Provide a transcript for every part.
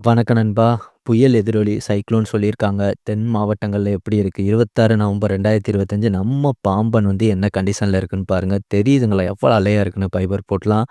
வணக்கம் நண்பா. புயல் எதிரொலி, சைக்ளோன் சொல்லியிருக்காங்க. தென் மாவட்டங்களில் எப்படி இருக்குது இருபத்தாறு நவம்பர் 2025 நம்ம பாம்பன் வந்து என்ன கண்டிஷனில் இருக்குன்னு பாருங்கள் தெரியுதுங்களா? எவ்வளோ அலையாக இருக்குன்னு ஃபைபர் போட்லாம்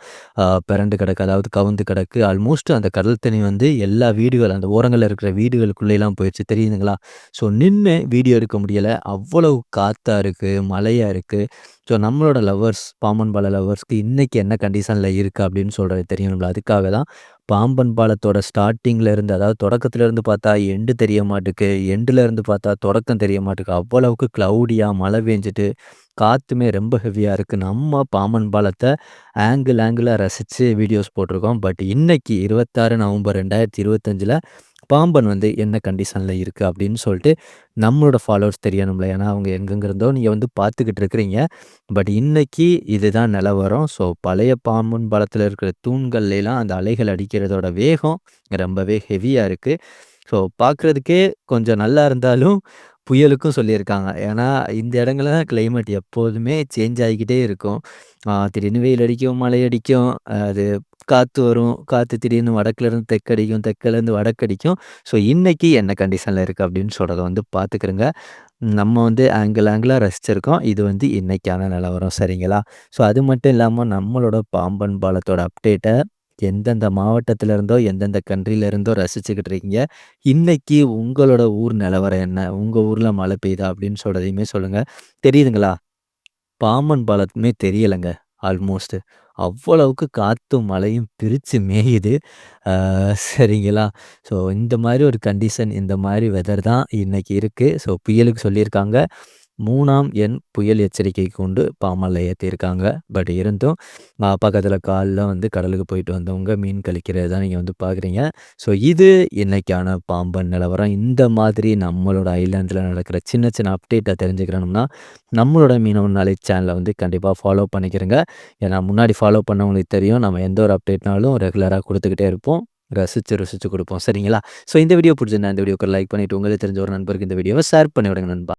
பிறண்டு கிடக்கு. அதாவது கவுந்து கிடக்கு. ஆல்மோஸ்ட் அந்த கடல் தண்ணி வந்து எல்லா வீடுகள் அந்த ஓரங்களில் இருக்கிற வீடுகளுக்குள்ளேலாம் போயிடுச்சு தெரியுதுங்களா? ஸோ நின்று வீடியோ எடுக்க முடியலை அவ்வளவு காற்றாக இருக்குது மழையாக இருக்குது ஸோ நம்மளோட லவ்வர்ஸ், பாம்பன் பால லவ்வர்ஸ்க்கு இன்றைக்கி என்ன கண்டிஷனில் இருக்குது அப்படின்னு சொல்கிறது தெரியணும்ல. அதுக்காக தான் பாம்பன் பாலத்தோட ஸ்டார்டிங்கில் இருந்து அதாவது தொடக்கத்துல இருந்து பார்த்தா எண்டு தெரிய மாட்டுக்கு. எண்டுல இருந்து பார்த்தா தொடக்கம் தெரிய மாட்டுக்கு. அவ்வளவுக்கு கிளவுடியா மழை பெஞ்சிட்டு காத்துமே ரொம்ப ஹெவியா இருக்கு. நம்ம பாம்பன் பாலத்தை ஆங்கிள் ஆங்கிளா ரசிச்சு வீடியோஸ் போட்டிருக்கோம். பட் இன்னைக்கு 26 நவம்பர் 2025ல பாம்பன் வந்து என்ன கண்டிஷனில் இருக்குது அப்படின்னு சொல்லிட்டு நம்மளோட ஃபாலோவர்ஸ் தெரியணும்ல. ஏன்னா அவங்க எங்கெங்கிருந்தோ நீங்கள் வந்து பார்த்துக்கிட்டு இருக்கிறீங்க. பட் இன்றைக்கி இதுதான் நிலவரம். ஸோ பழைய பாம்பன் பலத்தில் இருக்கிற தூண்கள்லாம் அந்த அலைகள் அடிக்கிறதோட வேகம் ரொம்பவே ஹெவியாக இருக்குது ஸோ பார்க்குறதுக்கே கொஞ்சம் நல்லா இருந்தாலும் புயலுக்கும் சொல்லியிருக்காங்க. ஏன்னா இந்த இடங்கள்ல தான் கிளைமேட் எப்போதுமே சேஞ்ச் ஆகிக்கிட்டே இருக்கும். திடீர்னு வெயில் அடிக்கும், மழை அடிக்கும். அது காற்று வரும். காற்று திடீர்னு வடக்குலேருந்து தெற்கடிக்கும், தெற்குலேருந்து வடக்கடிக்கும். ஸோ இன்றைக்கி என்ன கண்டிஷனில் இருக்குது அப்படின்னு சொல்கிறத வந்து பார்த்துக்கிருங்க. நம்ம வந்து ஆங்கிள் ஆங்கிளாக ரசிச்சிருக்கோம். இது வந்து இன்றைக்கான நிலவரம் சரிங்களா? ஸோ அது மட்டும் இல்லாமல் நம்மளோட பாம்பன் பாலத்தோட அப்டேட்டை எந்தெந்த மாவட்டத்தில் இருந்தோ, எந்தெந்த கண்ட்ரில இருந்தோ ரசிச்சுக்கிட்டு இருக்கீங்க. இன்னைக்கு உங்களோட ஊர் நிலவரம் என்ன? உங்கள் ஊரில் மழை பெய்யுதா? அப்படின்னு சொல்கிறதையுமே சொல்லுங்கள் தெரியுதுங்களா? பாம்பன் பாலத்துமே தெரியலைங்க ஆல்மோஸ்ட்டு அவ்வளவுக்கு காற்றும் மழையும் பிரித்து மேயுது. சரிங்களா? ஸோ இந்த மாதிரி ஒரு கண்டிஷன், இந்த மாதிரி வெதர் தான் இன்றைக்கி இருக்குது ஸோ புயலுக்கு சொல்லியிருக்காங்க. மூணாம் எண் புயல் எச்சரிக்கை கொண்டு பாம்பன்ல ஏற்றியிருக்காங்க பட் இருந்தும் பக்கத்தில் காலில் வந்து கடலுக்கு போயிட்டு வந்தவங்க மீன் கழிக்கிறது தான் நீங்கள் வந்து பார்க்குறீங்க. ஸோ இது இன்றைக்கான பாம்பன் நிலவரம். இந்த மாதிரி நம்மளோட ஐலாண்டில் நடக்கிற சின்ன சின்ன அப்டேட்டை தெரிஞ்சுக்கிறோம்னா நம்மளோட மீனவன் நாளை சேனலை வந்து கண்டிப்பாக ஃபாலோ பண்ணிக்கிறேங்க ஏன்னா முன்னாடி ஃபாலோ பண்ணவங்களுக்கு தெரியும். நம்ம எந்த ஒரு அப்டேட்னாலும் ரெகுலராக கொடுத்துக்கிட்டே இருப்போம். ரசிச்சு, ருசிச்சு கொடுப்போம் சரிங்களா? ஸோ இந்த வீடியோ பிடிச்சிருந்தேன் இந்த வீடியோக்கு லைக் பண்ணிவிட்டு உங்களுக்கு தெரிஞ்ச ஒரு நண்பருக்கு இந்த வீடியோவை ஷேர் பண்ணி விடுங்க நண்பா.